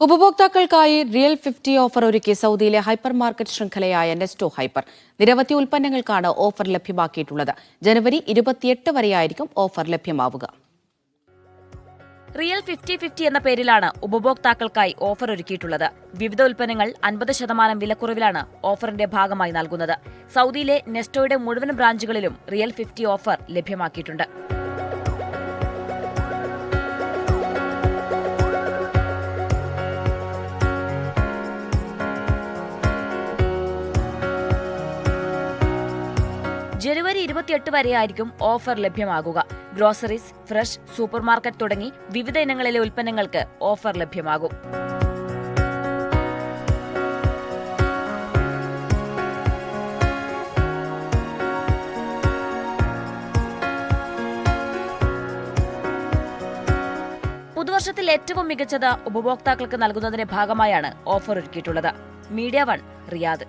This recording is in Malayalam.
ഉപഭോക്താക്കൾക്കായി റിയൽ ഫിഫ്റ്റി ഓഫർ ഒരുക്കി സൗദിയിലെ ഹൈപ്പർ മാർക്കറ്റ് ശൃംഖലയായ നെസ്റ്റോ ഹൈപ്പർ നിരവധി ഉൽപ്പന്നങ്ങൾക്കാണ് ഓഫർ ലഭ്യമാക്കിയിട്ടുള്ളത്. ജനുവരി ഇരുപത്തിയെട്ട് വരെയായിരിക്കും ഓഫർ ലഭ്യമാവുക. റിയൽ ഫിഫ്റ്റി ഫിഫ്റ്റി എന്ന പേരിലാണ് ഉപഭോക്താക്കൾക്കായി ഓഫർ ഒരുക്കിയിട്ടുള്ളത്. വിവിധ ഉൽപ്പന്നങ്ങൾ അൻപത് ശതമാനം വിലക്കുറവിലാണ് ഓഫറിന്റെ ഭാഗമായി നൽകുന്നത്. സൗദിയിലെ നെസ്റ്റോയുടെ മുഴുവൻ ബ്രാഞ്ചുകളിലും റിയൽ ഫിഫ്റ്റി ഓഫർ ലഭ്യമാക്കിയിട്ടുണ്ട്. ജനുവരി ഇരുപത്തിയെട്ട് വരെയായിരിക്കും ഓഫർ ലഭ്യമാകുക. ഗ്രോസറീസ് ഫ്രഷ് സൂപ്പർമാർക്കറ്റ് തുടങ്ങി വിവിധ ഇനങ്ങളിലെ ഉൽപ്പന്നങ്ങൾക്ക് ഓഫർ ലഭ്യമാകും. പുതുവർഷത്തിൽ ഏറ്റവും മികച്ചത് ഉപഭോക്താക്കൾക്ക് നൽകുന്നതിന്റെ ഭാഗമായാണ് ഓഫർ ഒരുക്കിയിട്ടുള്ളത്. Media one Riyadh.